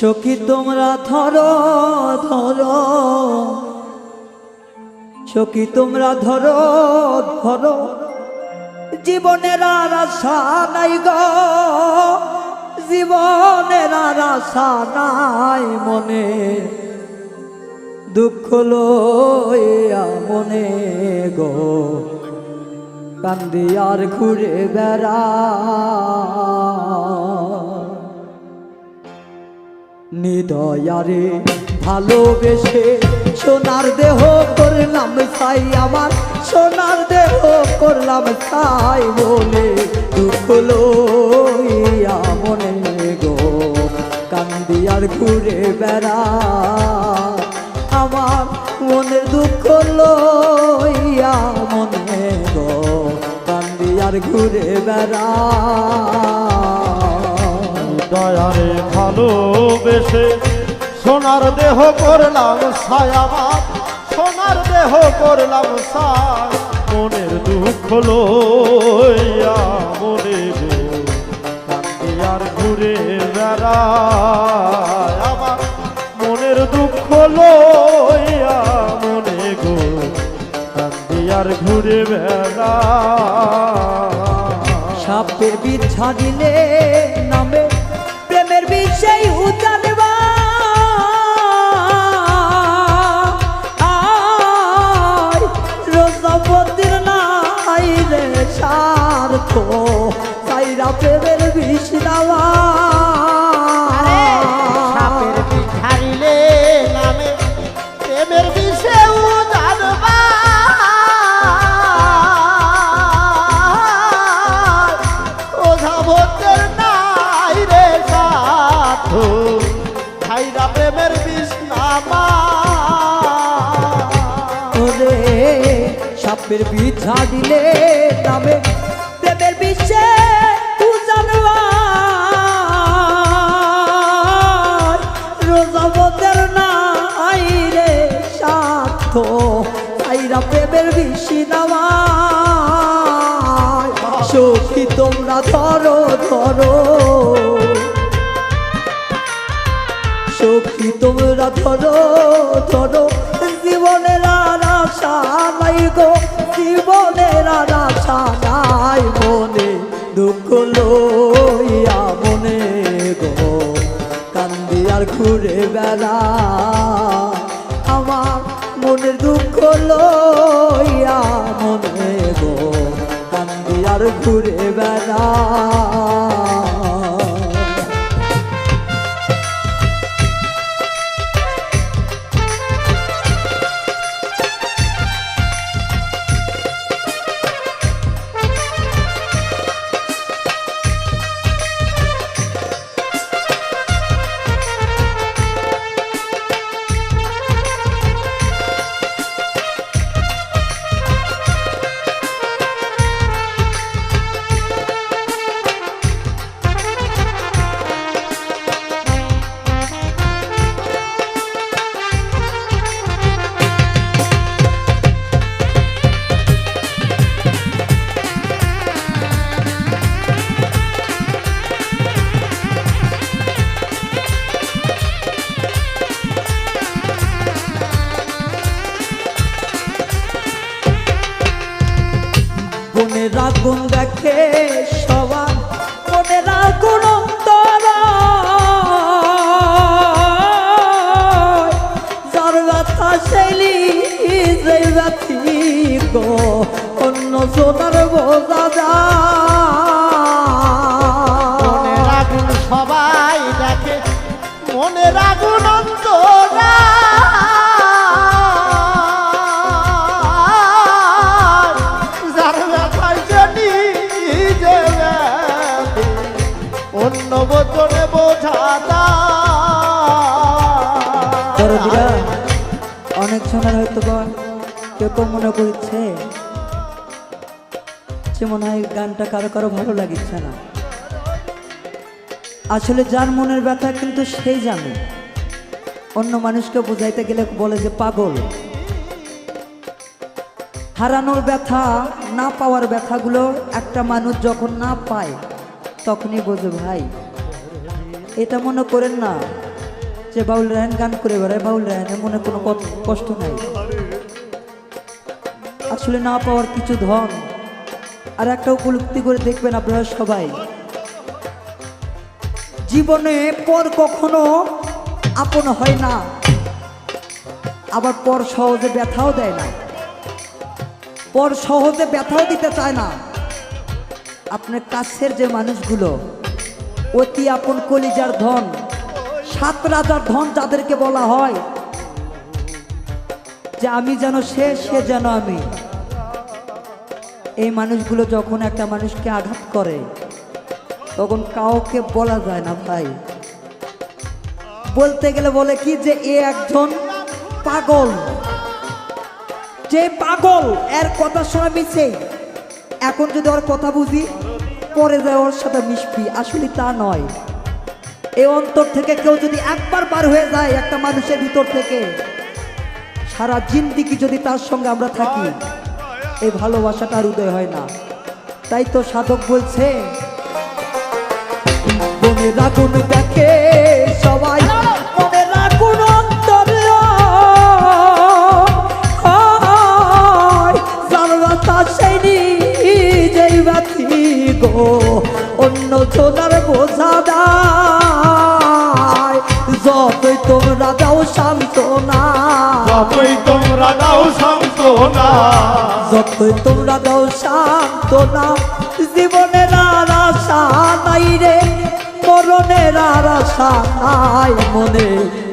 সখী, তোমরা ধরো ধরো। সখী, তোমরা ধরো ধরো। জীবনের আর আশা নাই গো। জীবনের আর আশা নাই মনে। দুঃখ লইয়া মনে গো। কান্দি আর ঘুরে বেড়া নিদয়ারে ভালোবেসে সোনার দেহ করলাম সাই আমার, সোনার দেহ করলাম সাই বলে দুঃখ লইয়া মনে গো, কান্দি আর ঘুরে বেড়া। আমার মনের দুঃখ লইয়া মনে গো, কান্দি আর ঘুরে বেড়া। দয়ারে ভালোবেসে সোনার দেহ করলাম ছায়াবাদ, সোনার দেহ করলাম ছায় মনের দুঃখ লইয়া মনে আর ঘুরে বেড়ায় আমার। মনের দুঃখ লইয়া মনে গো আর ঘুরে বেড়ায়। সাপের বীজ ছাড়িলে নামে প্রেমের বিষয় উজানবা প্রেমের বিষ দেওয়া। সাপের বিষ হারিলে নামে প্রেমের বিষে জানবা ওঝা ভক্তের নাই রে সাধু ভাইরা প্রেমের বিষ নামা সাপের বীজ ছাড়িলে নামে সখী তোমরা ধরো ধরো। সখী তোমরা ধরো ধরো। জীবনের আশা নাই গো, জীবনের আশা নাই মনে। দুঃখ লইয়া মনে গো, কান্দি আর ঘুরে বেড়া আর ঘুরে বেড়া মনের আগুন দেখে সবার মনের আগুন যার ব্যথা শৈলী যে ব্যথি অন্য সোনার সময় হয়তো বা কেউ কেউ মনে করছে যে মনে হয় গানটা কারও কারও ভালো লাগিচ্ছে না। আসলে যার মনের ব্যথা কিন্তু সেই জানে। অন্য মানুষকে বোঝাইতে গেলে বলে যে পাগল। হারানোর ব্যথা, না পাওয়ার ব্যথাগুলো একটা মানুষ যখন না পায়, তখনই বোঝে, ভাই, এটা মনে করেন না। যে বাউল রায়ন গান করে বেড়ায়, বাউল রায়নের মনে কোনো কষ্ট নাই। আসলে না পাওয়ার কিছু ধন, আর একটা উপলব্ধি করে দেখবেন আপনারা সবাই। জীবনে পর কখনো আপন হয় না, আবার পর সহজে ব্যথাও দেয় না। পর সহজে ব্যথাও দিতে চায় না। আপনার কাছের যে মানুষগুলো, অতি আপন কলিজার ধন সাত রাজার ধন যাদেরকে বলা হয়, যে আমি যেন সে সে যেন আমি। এই মানুষগুলো যখন একটা মানুষকে আঘাত করে, তখন কাউকে বলা যায় না ভাই। বলতে গেলে বলে কি যে এ একজন পাগল। যে পাগল, এর কথা শোনা মিছে। এখন যদি ওর কথা বুঝি, পরে যায় ওর সাথে মিশবি। আসলে তা নয়। এই অন্তর থেকে কেউ যদি একবার বার হয়ে যায় একটা মানুষের ভিতর থেকে, সারা জিন্দিগি যদি তার সঙ্গে আমরা থাকি এই ভালোবাসাটা আর উদয় হয় না। তাই তো সাধক বলছে দেখে যতই তোমরা দাও শান্ত না যতই তোমরা দাও সান্ত্বনা। যতই তোমরা দাও শান্ত না জীবনের আর আশা নাই রে মরণের আর আশা নাই মনে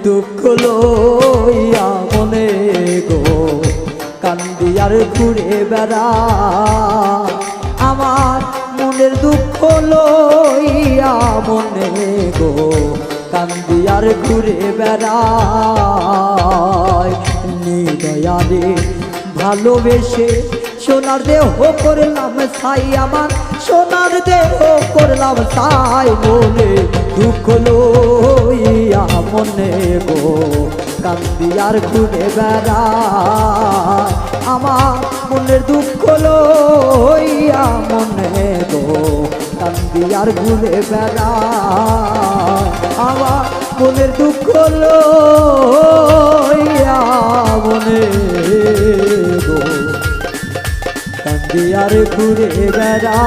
দুঃখ লইয়া মনে গো। কান্দি আর ঘুরে বেড়া আমার মনের দুঃখ লইয়া মনে গো। কান্দি আর ঘুরে বেড়ায়। নিদয়ারে ভালোবেসে সোনার দেহ করলাম সাই আমার। সোনার দেহ করলাম সাই বলে দুঃখ লইয়া মনে গো। কান্দি আর ঘুরে বেড়া আমার মনের দুঃখ লইয়া মনে গো। কান্দি আর ঘুরে বেড়া আমার মনের দুঃখ লইয়া মনে গো। ঘুরে বেড়া।